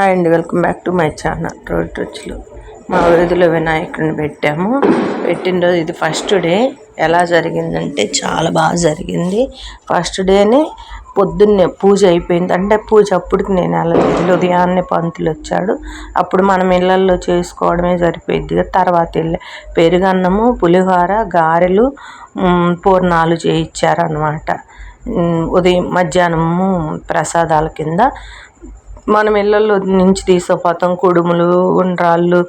Hi అండి welcome back to my channel road రుచులు మా వీధిలో వినాయకుడిని పెట్టాము. పెట్టిన రోజు ఇది ఫస్ట్ డే ఎలా జరిగిందంటే చాలా బాగా జరిగింది. ఫస్ట్ డేనే పొద్దున్నే పూజ అయిపోయింది. అంటే పూజ అప్పటికి నేను వెళ్ళలేదు. ఉదయాన్నే పంతులు వచ్చాడు. అప్పుడు మనం ఇళ్ళల్లో చేసుకోవడమే సరిపోయింది తర్వాత వెళ్ళే పెరుగన్నము పులిహోర గారెలు పూర్ణాలు చేయించారనమాట ఉదయం మధ్యాహ్నము ప్రసాదాల కింద మనం ఇళ్ళల్లో నుంచి తీసుకుపోతాం కుడుములు ఉండ్రాళ్ళు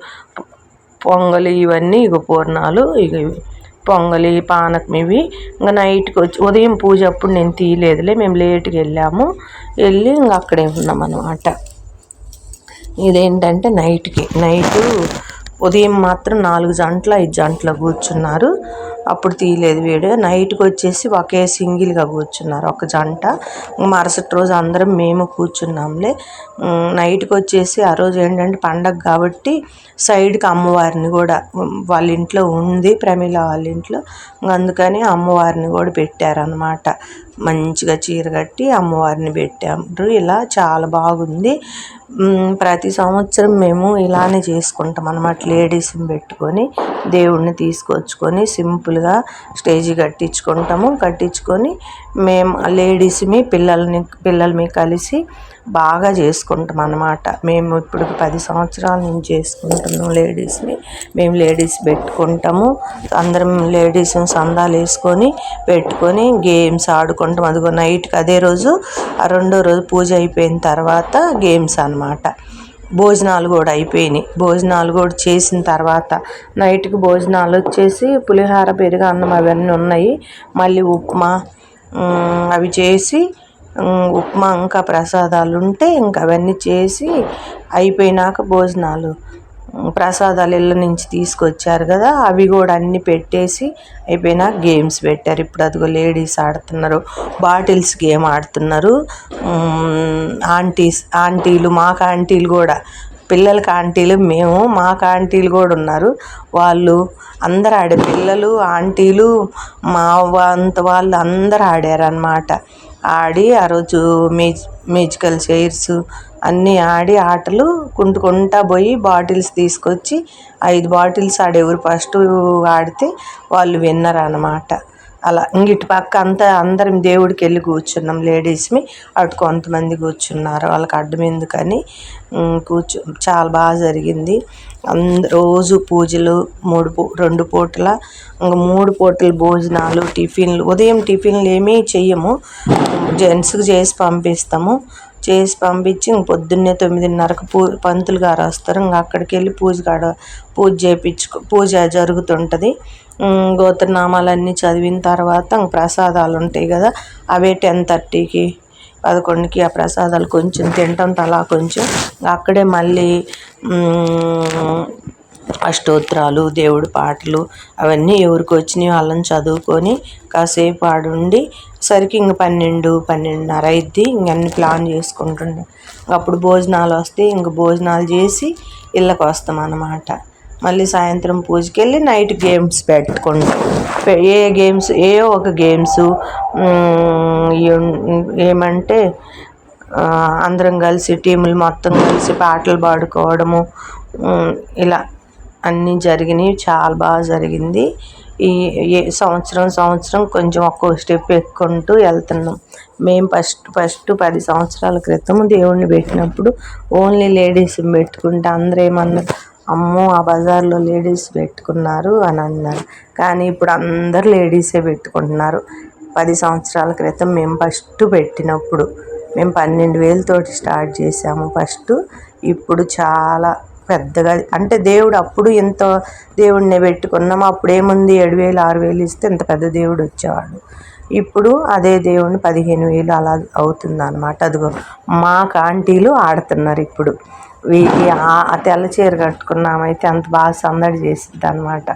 పొంగలి ఇవన్నీ ఇక పూర్ణాలు ఇక పొంగలి పానకం ఇవి. ఇంకా నైట్కి వచ్చి ఉదయం పూజ అప్పుడు నేను తీయలేదులే మేము లేట్కి వెళ్ళాము. వెళ్ళి ఇంకా అక్కడే ఉన్నాం అనమాట ఇదేంటంటే నైట్కి నైటు ఉదయం మాత్రం నాలుగు జంటల ఐదు జంటల కూర్చున్నారు. అప్పుడు తీయలేదు వీడియో నైట్కి వచ్చేసి ఒకే సింగిల్గా కూర్చున్నారు. ఒక జంట. మరుసటి రోజు అందరం మేము కూర్చున్నాంలే. నైట్కి వచ్చేసి ఆ రోజు ఏంటంటే పండగ కాబట్టి సైడ్కి అమ్మవారిని కూడా వాళ్ళ ఇంట్లో ఉంది ప్రమిళ వాళ్ళ ఇంట్లో. అందుకని అమ్మవారిని కూడా పెట్టారనమాట మంచిగా చీర కట్టి అమ్మవారిని పెట్టారు. ఇలా చాలా బాగుంది. ప్రతి సంవత్సరం మేము ఇలానే చేసుకుంటాం అన్నమాట. లేడీస్ని పెట్టుకొని దేవుడిని తీసుకొచ్చుకొని సింపుల్గా స్టేజీ కట్టించుకుంటాము. కట్టించుకొని మేము లేడీస్మి పిల్లల్ని పిల్లల్ని కలిసి బాగా చేసుకుంటాం అన్నమాట. మేము ఇప్పుడు పది సంవత్సరాల నుంచి చేసుకుంటున్నాం లేడీస్ని. మేము లేడీస్ పెట్టుకుంటాము. అందరం లేడీస్ సందాలు వేసుకొని పెట్టుకొని గేమ్స్ ఆడుకుంటాం. అదిగో నైట్కి అదే రోజు ఆ రెండో రోజు పూజ అయిపోయిన తర్వాత గేమ్స్ అనమాట భోజనాలు కూడా అయిపోయినాయి. భోజనాలు కూడా చేసిన తర్వాత నైట్కి భోజనాలు వచ్చేసి పులిహార పెరుగు అన్నం అవన్నీ ఉన్నాయి. మళ్ళీ ఉప్మా అవి చేసి ఉప్మా ఇంకా ప్రసాదాలు ఉంటే ఇంకా అవన్నీ చేసి అయిపోయినాక భోజనాలు. ప్రసాదాలు ఇళ్ళ నుంచి తీసుకొచ్చారు కదా అవి కూడా అన్నీ పెట్టేసి అయిపోయినా గేమ్స్ పెట్టారు. ఇప్పుడు అదిగో లేడీస్ ఆడుతున్నారు బాటిల్స్ గేమ్ ఆడుతున్నారు. ఆంటీస్ ఆంటీలు మాకు ఆంటీలు కూడా పిల్లలకి ఆంటీలు మేము మాకు ఆంటీలు కూడా ఉన్నారు. వాళ్ళు అందరు ఆడే పిల్లలు ఆంటీలు మా అంత వాళ్ళు అందరు ఆడారు అన్నమాట ఆడి ఆ రోజు మ్యూజ్ మ్యూజికల్ చైర్స్ అన్నీ ఆడి ఆటలు కుంటుకుంటా పోయి బాటిల్స్ తీసుకొచ్చి ఐదు బాటిల్స్ ఆడెవరు ఫస్ట్ ఆడితే వాళ్ళు విన్నర్ అనమాట అలా ఇంగిటి పక్క అంతా అందరం దేవుడికి వెళ్ళి కూర్చున్నాం. లేడీస్మి అటు కొంతమంది కూర్చున్నారు. వాళ్ళకి అడ్డం ఎందుకని? కూర్చు చాలా బాగా జరిగింది. అంద రోజు పూజలు మూడు పూ రెండు పూటల ఇంకా మూడు పూటల భోజనాలు టిఫిన్లు. ఉదయం టిఫిన్లు ఏమీ చెయ్యము. జెంట్స్కి చేసి పంపిస్తాము. చేసి పంపించి ఇంక పొద్దున్నే తొమ్మిదిన్నరకు పూ పంతులు గారు వస్తారు. ఇంక అక్కడికి వెళ్ళి పూజ కాడ పూజ చేయించుకో పూజ జరుగుతుంటుంది. గోత్రనామాలన్నీ చదివిన తర్వాత ఇంక ప్రసాదాలు ఉంటాయి కదా అవే టెన్ థర్టీకి పదకొండుకి ఆ ప్రసాదాలు కొంచెం తింటాం తలా కొంచెం. అక్కడే మళ్ళీ అష్టోత్రాలు దేవుడి పాటలు అవన్నీ ఎవరికి వచ్చినాయి వాళ్ళని చదువుకొని కాసేపు ఆడుండి సరికి ఇంక పన్నెండు పన్నెండున్నర అయింది ఇంకన్నీ ప్లాన్ చేసుకుంటుండే. అప్పుడు భోజనాలు వస్తే ఇంక భోజనాలు చేసి ఇళ్ళకి వస్తాం అన్నమాట. మళ్ళీ సాయంత్రం పూజకి వెళ్ళి నైట్ గేమ్స్ పెట్టుకుంటాం. ఏ గేమ్స్ ఏ ఒక గేమ్స్ ఏమంటే అందరం కలిసి టీములు మొత్తం కలిసి పాటలు పాడుకోవడము ఇలా అన్నీ జరిగినాయి చాలా బాగా జరిగింది. ఈ సంవత్సరం సంవత్సరం కొంచెం ఒక్కో స్టెప్ ఎక్కుంటూ వెళ్తున్నాం. మేము ఫస్ట్ ఫస్ట్ పది సంవత్సరాల క్రితం దేవుణ్ణి పెట్టినప్పుడు ఓన్లీ లేడీస్ పెట్టుకుంటే అందరూ ఏమన్నారు అమ్మో ఆ బజార్లో లేడీస్ పెట్టుకున్నారు అని అన్నారు. కానీ ఇప్పుడు అందరు లేడీసే పెట్టుకుంటున్నారు. పది సంవత్సరాల క్రితం మేము ఫస్ట్ పెట్టినప్పుడు మేము పన్నెండు వేలతోటి స్టార్ట్ చేసాము ఫస్ట్. ఇప్పుడు చాలా పెద్దగా అంటే దేవుడు అప్పుడు ఎంత దేవుడిని పెట్టుకున్నాము అప్పుడు ఏముంది ఏడు వేలు ఆరు వేలు ఇస్తే ఎంత పెద్ద దేవుడు వచ్చేవాడు. ఇప్పుడు అదే దేవుడిని పదిహేను వేలు అలా అవుతుంది అనమాట అదిగో మా కాంటీలు ఆడుతున్నారు ఇప్పుడు. వీటి ఆ తెల్ల చీర కట్టుకున్నామైతే అంత బాగా సందడి చేసిద్ది అనమాట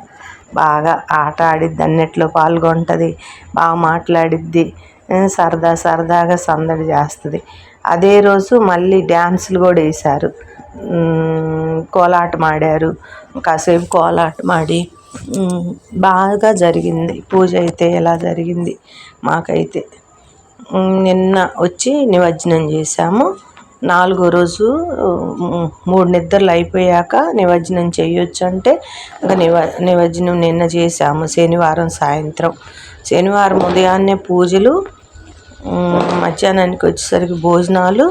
బాగా ఆట ఆడిద్ది అన్నిట్లో పాల్గొంటుంది బాగా మాట్లాడిద్ది సరదా సరదాగా సందడి చేస్తుంది. అదే రోజు మళ్ళీ డ్యాన్సులు కూడా వేశారు. కోలాటం ఆడారు కాసేపు కోలాటం ఆడి బాగా జరిగింది. పూజ అయితే ఎలా జరిగింది? మాకైతే నిన్న వచ్చి నిమజ్జనం చేసాము నాలుగో రోజు మూడు నిద్రలు అయిపోయాక నిమజ్జనం చేయొచ్చు అంటే ఇంకా నివ నిమజ్జనం నిన్న చేసాము శనివారం సాయంత్రం. శనివారం ఉదయాన్నే పూజలు మధ్యాహ్నానికి వచ్చేసరికి భోజనాలు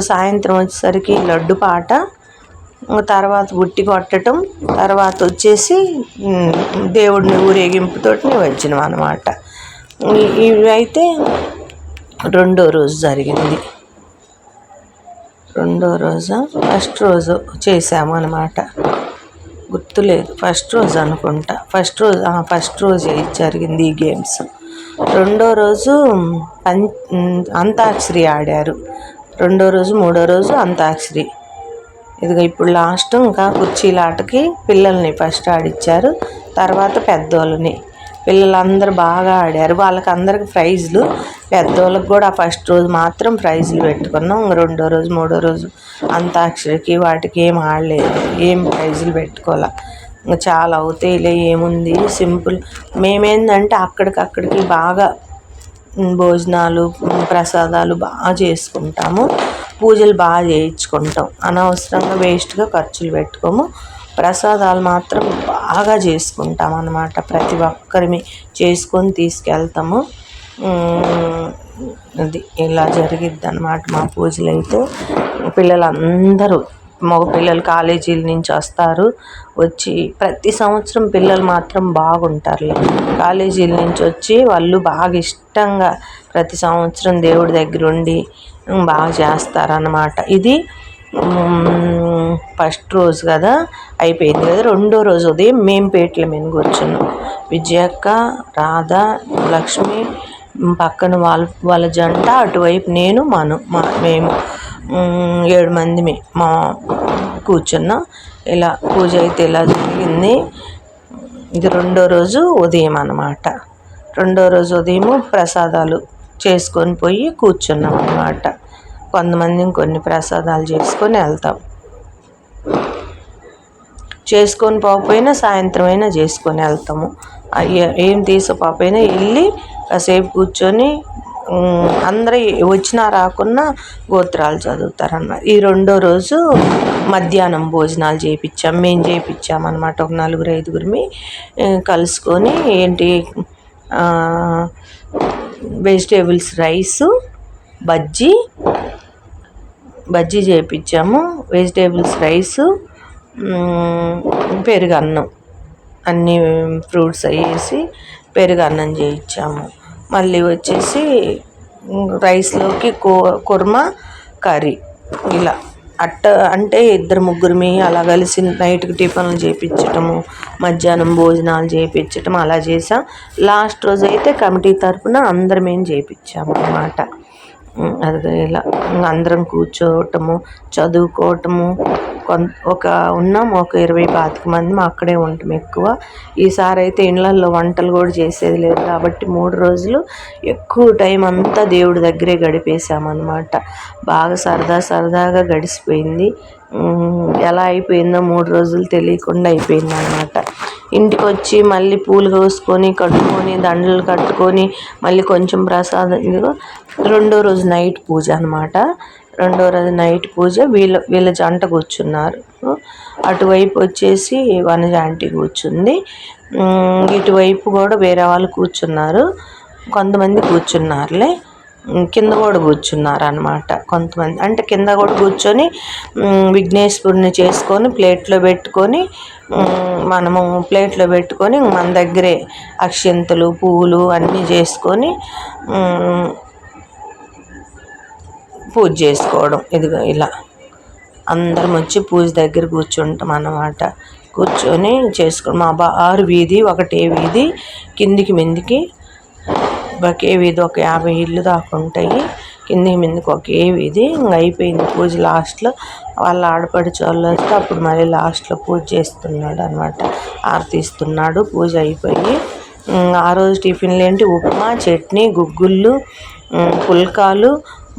సాయంత్రం వచ్చేసరికి లడ్డు పాట తర్వాత బుట్టి కొట్టడం తర్వాత వచ్చేసి దేవుడిని ఊరేగింపుతో వచ్చినాం అనమాట ఇవి అయితే రెండో రోజు జరిగింది. రెండో రోజు? ఫస్ట్ రోజు చేసాము అనమాట గుర్తులేదు. ఫస్ట్ రోజు అనుకుంటా. ఫస్ట్ రోజు ఫస్ట్ రోజు జరిగింది ఈ గేమ్స్? రెండో రోజు పం అంతాక్షరి ఆడారు. రెండో రోజు మూడో రోజు అంతాక్షరి ఇదిగో ఇప్పుడు లాస్ట్ ఇంకా కుర్చీలాటకి పిల్లల్ని ఫస్ట్ ఆడిచ్చారు. తర్వాత పెద్దోళ్ళని. పిల్లలందరూ బాగా ఆడారు. వాళ్ళకి అందరికి ప్రైజ్లు. పెద్దోళ్ళకి కూడా ఫస్ట్ రోజు మాత్రం ప్రైజ్లు పెట్టుకున్నాం. ఇంక రెండో రోజు మూడో రోజు అంతాక్షరికి వాటికి ఏం ఆడలేదు. ఏం ప్రైజులు పెట్టుకోలే. ఇంకా చాలా అవుతాయిలే ఏముంది? సింపుల్. మేమేందంటే అక్కడికక్కడికి బాగా భోజనాలు ప్రసాదాలు బాగా చేసుకుంటాము. పూజలు బాగా చేయించుకుంటాం. అనవసరంగా వేస్ట్గా ఖర్చులు పెట్టుకోము. ప్రసాదాలు మాత్రం బాగా చేసుకుంటాం అన్నమాట. ప్రతి ఒక్కరిమి చేసుకొని తీసుకెళ్తాము. అది ఇలా జరిగిద్ది అనమాట మా పూజలు అయితే పిల్లలందరూ మగ పిల్లలు కాలేజీల నుంచి వస్తారు. వచ్చి ప్రతి సంవత్సరం పిల్లలు మాత్రం బాగుంటారులే కాలేజీల నుంచి వచ్చి వాళ్ళు బాగా ఇష్టంగా ప్రతి సంవత్సరం దేవుడి దగ్గర ఉండి బాగా చేస్తారన్నమాట. ఇది ఫస్ట్ రోజు కదా అయిపోయింది కదా. రెండో రోజు ఉదయం మేము పేట్ల మీద కూర్చున్నాం. విజయక్క రాధ లక్ష్మి పక్కన వాళ్ళ వాళ్ళ జంట అటువైపు నేను మను మా మేము. ఏడు మంది మా కూర్చున్నాం. ఇలా పూజ అయితే ఇలా జరిగింది. ఇది రెండో రోజు ఉదయం అన్నమాట. రెండో రోజు ఉదయం ప్రసాదాలు చేసుకొని పోయి కూర్చున్నాం అన్నమాట. కొంతమంది కొన్ని ప్రసాదాలు చేసుకొని వెళ్తాం. చేసుకొని పోకపోయినా సాయంత్రం అయినా చేసుకొని వెళ్తాము. అయ్యే ఏం తీసుకోకపోయినా వెళ్ళి కాసేపు కూర్చొని అందరూ వచ్చినా రాకున్నా గోత్రాలు చదువుతారన్నమాట. ఈ రెండో రోజు మధ్యాహ్నం భోజనాలు చేయించాం మేము చేయించాం అనమాట ఒక నలుగురు ఐదుగురిమి కలుసుకొని ఏంటి వెజిటేబుల్స్ రైసు బజ్జీ బజ్జీ చేయించాము వెజిటేబుల్స్ రైసు పెరుగు అన్నం అన్ని ఫ్రూట్స్ వేసి పెరుగు అన్నం చేయించాము మళ్ళీ వచ్చేసి రైస్లోకి కూ కుర్మా కర్రీ. ఇలా. అట్ట అంటే ఇద్దరు ముగ్గురిమి అలా కలిసి నైట్కి టిఫిన్లు చేయించటము మధ్యాహ్నం భోజనాలు చేయించటం అలా చేసాం. లాస్ట్ రోజు అయితే కమిటీ తరఫున అందరం ఏం చేయించాము అన్నమాట అది ఇలా అందరం కూర్చోవటము చదువుకోవటము. కొం ఒక ఉన్నాం ఒక ఇరవై పాతిక మంది అక్కడే ఉంటాం ఎక్కువ. ఈసారి అయితే ఇళ్ళల్లో వంటలు కూడా చేసేది లేదు కాబట్టి మూడు రోజులు ఎక్కువ టైం అంతా దేవుడి దగ్గరే గడిపేశామన్నమాట. బాగా సరదా సరదాగా గడిచిపోయింది. ఎలా అయిపోయిందో మూడు రోజులు తెలియకుండా అయిపోయింది అనమాట ఇంటికి వచ్చి మళ్ళీ పూలు కోసుకొని కట్టుకొని దండలు కట్టుకొని మళ్ళీ కొంచెం ప్రసాదం ఇదిగో రెండో రోజు నైట్ పూజ అనమాట రెండో రోజు నైట్ పూజ వీళ్ళ వీళ్ళ జంట కూర్చున్నారు. అటువైపు వచ్చేసి వనజ ఆంటీ కూర్చుంది. ఇటువైపు కూడా వేరే వాళ్ళు కూర్చున్నారు. కొంతమంది కూర్చున్నారులే. కింద కూడా కూర్చున్నారు అనమాట కొంతమంది. అంటే కింద కూడా కూర్చొని విఘ్నేశ్వరుని చేసుకొని ప్లేట్లో పెట్టుకొని మనము ప్లేట్లో పెట్టుకొని మన దగ్గరే అక్షింతలు పువ్వులు అన్నీ చేసుకొని పూజ చేసుకోవడం. ఇదిగో ఇలా. అందరం వచ్చి పూజ దగ్గర కూర్చుంటాం అన్నమాట. కూర్చొని చేసుకో మా బారు వీధి ఒకటే వీధి కిందికి మిందికి ఒకే వీధి ఒక యాభై ఇల్లు దాకా ఉంటాయి. కిందికి మిందికి ఒకే వీధి. ఇంక అయిపోయింది పూజ లాస్ట్లో. వాళ్ళ ఆడపడిచి వాళ్ళు వస్తే అప్పుడు మళ్ళీ లాస్ట్లో పూజ చేస్తున్నాడు అనమాట ఆర్తిస్తున్నాడు. పూజ అయిపోయి ఆ రోజు టిఫిన్లు ఏంటి? ఉప్మా చట్నీ గుగ్గుళ్ళు పుల్కాలు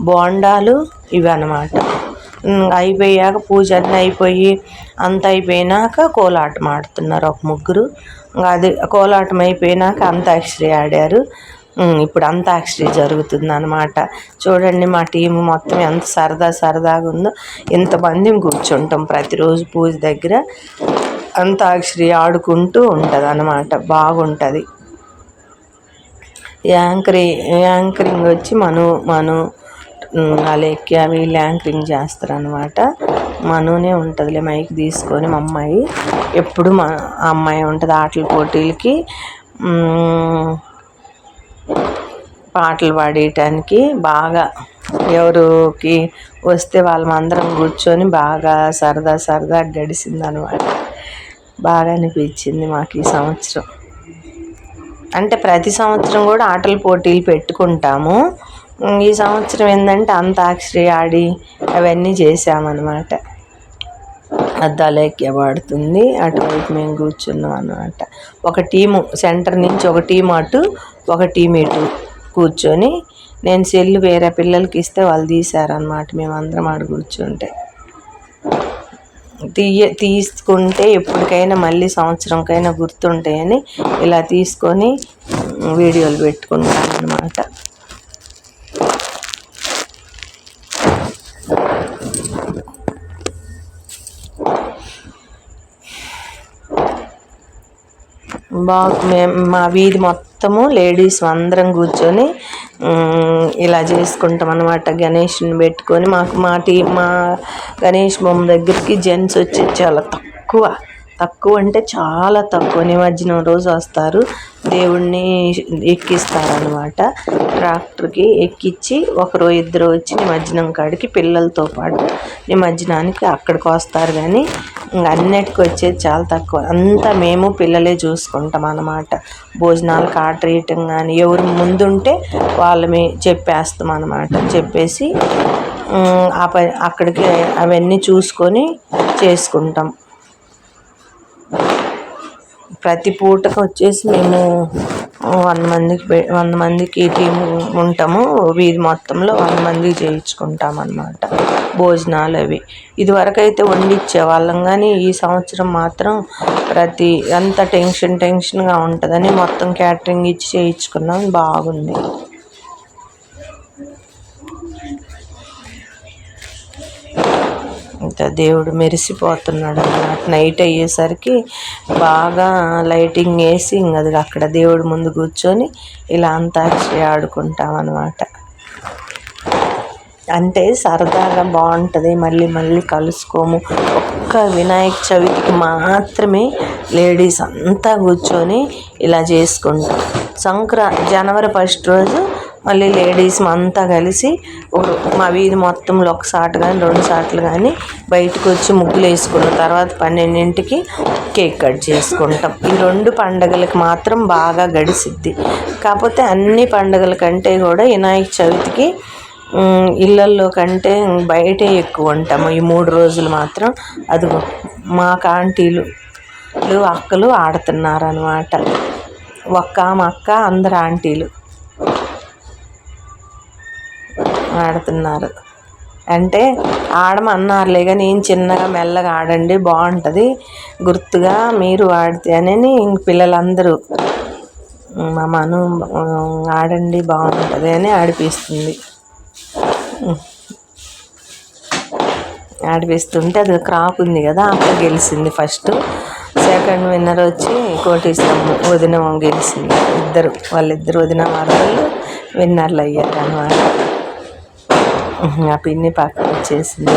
బోండాలు ఇవి అనమాట అయిపోయాక పూజ అన్నీ అయిపోయి అంత అయిపోయినాక కోలాటం ఆడుతున్నారు ఒక ముగ్గురు. ఇంకా అది కోలాటం అయిపోయినాక అంతాక్షరి ఆడారు. ఇప్పుడు అంతాక్షరి జరుగుతుంది అనమాట చూడండి మా టీం మొత్తం ఎంత సరదా సరదాగా ఉందో ఇంతమంది కూర్చుంటాం ప్రతిరోజు పూజ దగ్గర. అంతాక్షరి ఆడుకుంటూ ఉంటుంది అనమాట బాగుంటుంది. యాంకరింగ్ యాంకరింగ్ వచ్చి మను మను ఉమ్, అలేఖ్య వీళ్ళు యాంకరింగ్ చేస్తారనమాట మనూనే ఉంటుందిలే మైక్ తీసుకొని మా అమ్మాయి. ఎప్పుడు మా అమ్మాయి ఉంటుంది ఆటల పోటీలకి. పాటలు పాడేయటానికి బాగా ఎవరికి వస్తే వాళ్ళమందరం కూర్చొని బాగా సరదా సరదా గడిచింది అనమాట బాగా అనిపించింది మాకు ఈ సంవత్సరం. అంటే ప్రతి సంవత్సరం కూడా ఆటల పోటీలు పెట్టుకుంటాము. ఈ సంవత్సరం ఏంటంటే అంతాక్షరి ఆడి అవన్నీ చేసామన్నమాట అద్దాలేక్య పడుతుంది అటువైపు మేము కూర్చున్నాం అనమాట ఒక టీము సెంటర్ నుంచి ఒక టీం అటు ఒక టీం కూర్చొని నేను సెల్ వేరే పిల్లలకి ఇస్తే వాళ్ళు తీశారనమాట మేమందరం ఆడ కూర్చుంటే. తీయ తీసుకుంటే ఎప్పటికైనా మళ్ళీ సంవత్సరంకైనా గుర్తుంటాయని ఇలా తీసుకొని వీడియోలు పెట్టుకుంటాను అన్నమాట బాగా మేము మా వీధి మొత్తము లేడీస్ అందరం కూర్చొని ఇలా చేసుకుంటాం అనమాట గణేష్ని పెట్టుకొని మాకు మా టీ మా గణేష్ బొమ్మ దగ్గరికి జెంట్స్ వచ్చి చాలా తక్కువ. తక్కువ అంటే చాలా తక్కువ. నిమజ్జనం రోజు వస్తారు. దేవుణ్ణి ఎక్కిస్తారనమాట ట్రాక్టర్కి ఎక్కించి ఒకరో ఇద్దరు వచ్చి నిమజ్జనం కాడికి పిల్లలతో పాటు నిమజ్జనానికి అక్కడికి వస్తారు కానీ ఇంక అన్నిటికి వచ్చేది చాలా తక్కువ. అంతా మేము పిల్లలే చూసుకుంటాం అన్నమాట. భోజనాలు ఆర్డర్ ఇవ్వటం కానీ ఎవరు ముందుంటే వాళ్ళమే చెప్పేస్తాం అనమాట చెప్పేసి ఆ పని అక్కడికి అవన్నీ చూసుకొని చేసుకుంటాం. ప్రతి పూటకు వచ్చేసి మేము వంద మందికి వంద మందికి టీం ఉంటాము. వీధి మొత్తంలో వంద మందికి చేయించుకుంటాం అన్నమాట భోజనాలు అవి. ఇదివరకు అయితే వండిచ్చే వాళ్ళం కానీ ఈ సంవత్సరం మాత్రం ప్రతి అంత టెన్షన్ టెన్షన్గా ఉంటుందని మొత్తం క్యాటరింగ్ ఇచ్చి చేయించుకున్నాం. బాగుంది. ఇంకా దేవుడు మెరిసిపోతున్నాడు అన్నమాట. నైట్ అయ్యేసరికి బాగా లైటింగ్ వేసి ఇంక అది అక్కడ దేవుడు ముందు కూర్చొని ఇలా అంతాక్షరి ఆడుకుంటాం అనమాట అంటే సరదాగా బాగుంటుంది. మళ్ళీ మళ్ళీ కలుసుకోము. ఒక్క వినాయక చవితికి మాత్రమే లేడీస్ అంతా కూర్చొని ఇలా చేసుకుంటాం. సంక్రా జనవరి ఫస్ట్ రోజు మళ్ళీ లేడీస్ అంతా కలిసి మా వీధి మొత్తంలో ఒక కానీ రెండు సాట్లు కానీ బయటకు వచ్చి ముగ్గులు వేసుకున్న. తర్వాత పన్నెండింటికి కేక్ కట్ చేసుకుంటాం. ఈ రెండు పండగలకు మాత్రం బాగా గడిసిద్ది. కాకపోతే అన్ని పండగల కంటే కూడా వినాయక చవితికి ఇళ్ళల్లో కంటే బయటే ఎక్కువ ఉంటాము. ఈ మూడు రోజులు మాత్రం అదిగో మా ఆంటీలు అక్కలు ఆడుతున్నారు అనమాట ఒక్క మా అక్క అందరు ఆంటీలు. ఆడుతున్నారు. అంటే ఆడమన్నారులే కానీ ఏం చిన్నగా మెల్లగా ఆడండి బాగుంటుంది గుర్తుగా మీరు ఆడితే అని ఇంక పిల్లలందరూ మా మను ఆడండి బాగుంటుంది అని ఆడిపిస్తుంది. ఆడిపిస్తుంటే అది క్రాప్ ఉంది కదా అక్క గెలిచింది ఫస్ట్. సెకండ్ విన్నర్ వచ్చి కోటీశ్వరం వదిన గెలిచింది. ఇద్దరు వాళ్ళిద్దరు వదిన మరదళ్ళు విన్నర్లు అయ్యారు అనమాట ఆ పిన్ని పక్కన వచ్చేసింది